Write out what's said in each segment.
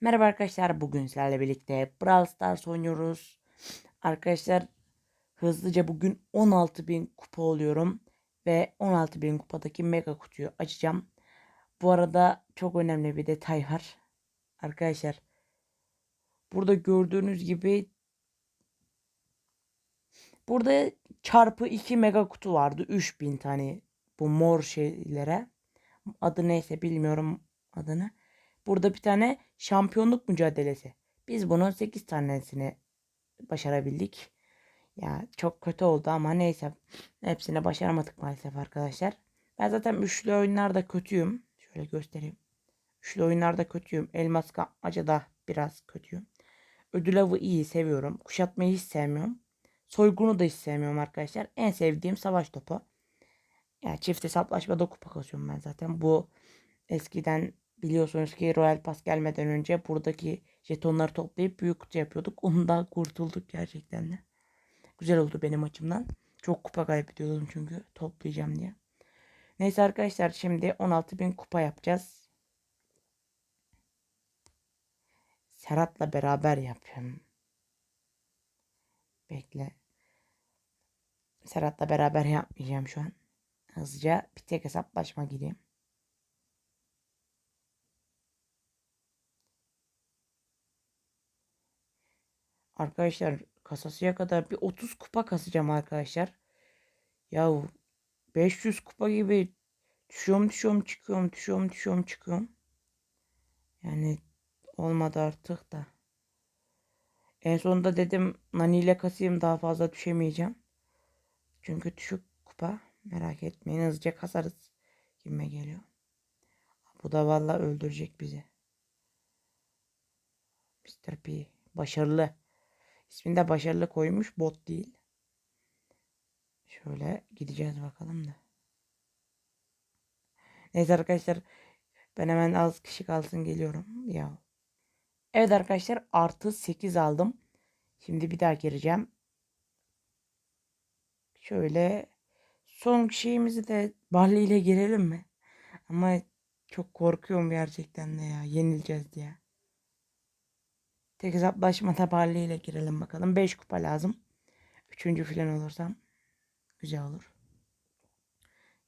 Merhaba arkadaşlar. Bugün sizlerle birlikte Brawl Stars oynuyoruz. Arkadaşlar hızlıca bugün 16.000 kupa oluyorum. Ve 16.000 kupadaki mega kutuyu açacağım. Bu arada çok önemli bir detay var. Arkadaşlar burada gördüğünüz gibi burada çarpı 2 mega kutu vardı. 3000 tane bu mor şeylere. Adı neyse bilmiyorum adını. Burada bir tane şampiyonluk mücadelesi. Biz bunun 8 tanesini başarabildik. Ya çok kötü oldu ama neyse. Hepsini başaramadık maalesef arkadaşlar. Ben zaten üçlü oyunlarda kötüyüm. Şöyle göstereyim. Üçlü oyunlarda kötüyüm. Elmas da biraz kötüyüm. Ödül avı iyi seviyorum. Kuşatmayı hiç sevmiyorum. Soygunu da hiç sevmiyorum arkadaşlar. En sevdiğim savaş topu. Yani çift hesaplaşmada kupa kasıyorum ben zaten. Bu eskiden biliyorsunuz ki Royal Pass gelmeden önce buradaki jetonları toplayıp büyük kutu yapıyorduk. Ondan kurtulduk gerçekten de. Güzel oldu benim açımdan. Çok kupa kaybediyordum çünkü toplayacağım diye. Neyse arkadaşlar şimdi 16.000 kupa yapacağız. Serhat'la beraber yapıyorum. Bekle. Serhat'la beraber yapmayacağım şu an. Hızlıca bir tek hesaplaşma gireyim. Arkadaşlar kasasıya kadar bir 30 kupa kasacağım arkadaşlar. Yahu 500 kupa gibi düşüyorum düşüyorum çıkıyorum düşüyorum düşüyorum çıkıyorum. Yani olmadı artık da. En sonunda dedim Nani ile kasayım daha fazla düşemeyeceğim. Çünkü düşük kupa. Merak etmeyin hızlıca kasarız. Kime geliyor. Bu da valla öldürecek bizi. Mr. P. Başarılı. İsmini de başarılı koymuş. Bot değil. Şöyle gideceğiz bakalım da. Neyse arkadaşlar. Ben hemen az kişi kalsın geliyorum. Ya. Evet arkadaşlar artı 8 aldım. Şimdi bir daha gireceğim. Şöyle son şeyimizi de Barley ile girelim mi? Ama çok korkuyorum gerçekten de ya. Yenileceğiz diye. Tek hesaplaşmada Barley ile girelim bakalım. 5 kupa lazım. Üçüncü falan olursam güzel olur.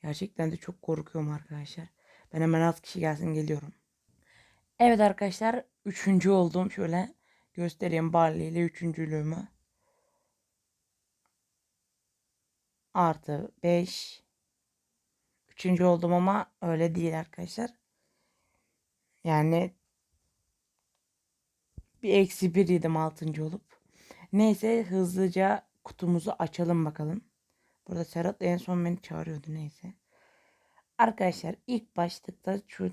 Gerçekten de çok korkuyorum arkadaşlar. Ben hemen az kişi gelsin geliyorum. Evet arkadaşlar. Üçüncü oldum. Şöyle göstereyim Barley ile üçüncülüğümü. Artı 5. Üçüncü oldum ama öyle değil arkadaşlar. Yani bir eksi bir yedim altıncı olup. Neyse hızlıca kutumuzu açalım bakalım. Burada Serhat en son beni çağırıyordu neyse. Arkadaşlar ilk başlıkta şu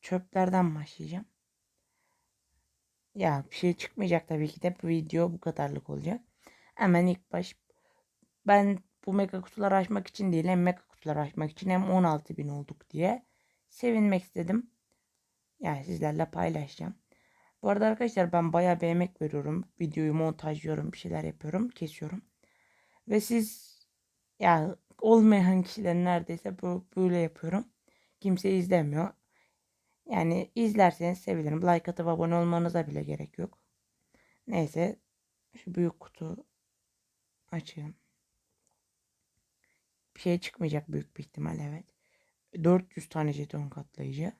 çöplerden başlayacağım. Ya bir şey çıkmayacak tabii ki de bu video bu kadarlık olacak. Hemen ilk baş ben bu mega kutuları açmak için değil hem mega kutuları açmak için hem 16 bin olduk diye sevinmek istedim. Yani sizlerle paylaşacağım. Bu arada arkadaşlar ben bayağı bir emek veriyorum. Videoyu montajlıyorum, bir şeyler yapıyorum, kesiyorum. Ve siz ya olmayan kişiler neredeyse bu böyle yapıyorum. Kimse izlemiyor. Yani izlerseniz sevinirim. Like atıp abone olmanıza bile gerek yok. Neyse şu büyük kutu açayım. Bir şey çıkmayacak büyük bir ihtimal evet. 400 tane jeton katlayıcı.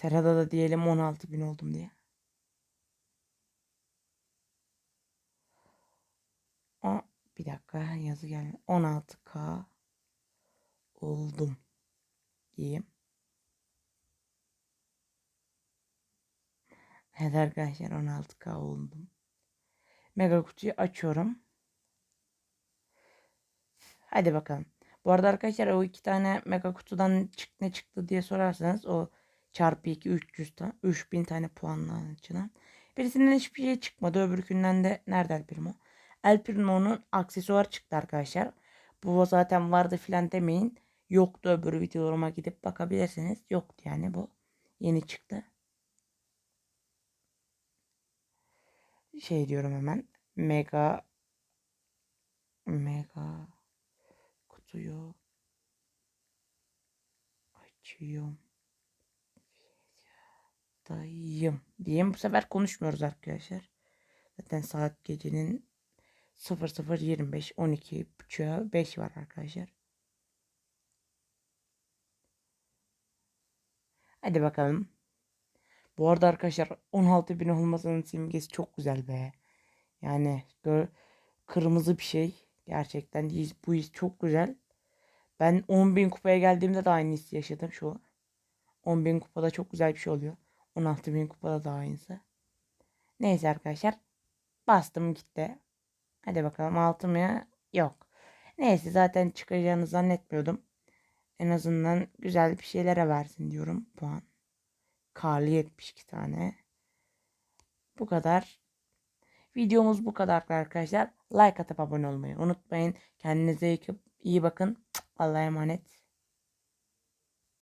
Serada da diyelim 16 bin oldum diye. O, bir dakika yazı geldi. 16k oldum diyeyim. Evet arkadaşlar 16k oldum. Mega kutuyu açıyorum. Hadi bakalım. Bu arada arkadaşlar o iki tane mega kutudan çık ne çıktı diye sorarsanız o çarpı 2 300 tane 3000 tane puanla açılan. Birisinden hiçbir şey çıkmadı. Öbürkünden de nerede El Primo? El Primo'nun aksesuar çıktı arkadaşlar. Bu zaten vardı filan demeyin. Yoktu öbür videolarıma gidip bakabilirsiniz. Yoktu yani bu. Yeni çıktı. Şey diyorum hemen. Mega Mega kutuyu Geçiyorum. Dayım diyeyim. Bu sefer konuşmuyoruz arkadaşlar. Zaten saat gecenin 00.25 12 buçuğa 5 var arkadaşlar. Hadi bakalım. Bu arada arkadaşlar 16 bin olmasının simgesi çok güzel be. Yani kırmızı bir şey. Gerçekten bu his çok güzel. Ben 10 bin kupaya geldiğimde de aynı hissi yaşadım şu. 10 bin kupada çok güzel bir şey oluyor. 16 bin kupada da aynısı. Neyse arkadaşlar. Bastım gitti. Hadi bakalım altı mı? Yok. Neyse zaten çıkacağını zannetmiyordum. En azından güzel bir şeylere versin diyorum puan. Karlı 72 tane. Bu kadar. Videomuz bu kadar arkadaşlar. Like atıp abone olmayı unutmayın. Kendinize iyi bakın. Allah'a emanet.